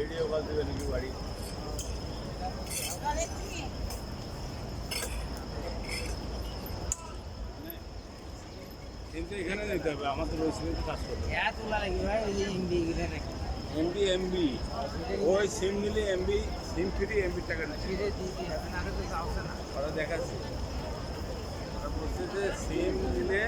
Video call দেবে নাকি বাড়ি কিন্তু এখানে নিতে হবে আমাদের ওই সিমে কাজ করতে এমবি এমবি ওই সিম নিলে এমবি সিম ফ্রি এমবি টাকা নিচ্ছে ওরা দেখাচ্ছে ওরা বলছে যে সিম নিলে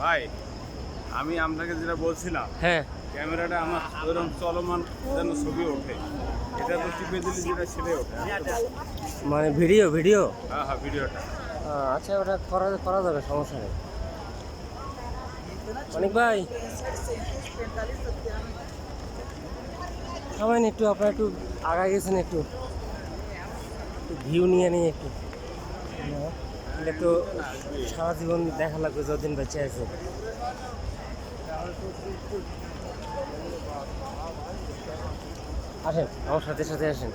ভাই আমি আপনাকে যেটা বলছিলাম হ্যাঁ। ক্যামেরাটা আমার ওইরকম চলমান যেন ছবি ওঠে। এটা তো টিপে দিলে যেটা ছেড়ে ওঠে। মানে ভিডিও ভিডিও? হ্যাঁ হ্যাঁ ভিডিওটা। আচ্ছা ওটা করা করা যাবে সমস্যা নেই। অনেক ভাই। সবাই একটু আপনার একটু আগায় গেছেন একটু। একটু ভিউ নিয়ে নিয়ে একটু। এটা তো সারা জীবন দেখা লাগবে যতদিন বেঁচে আছে। আসেন আমার সাথে সাথে আসেন।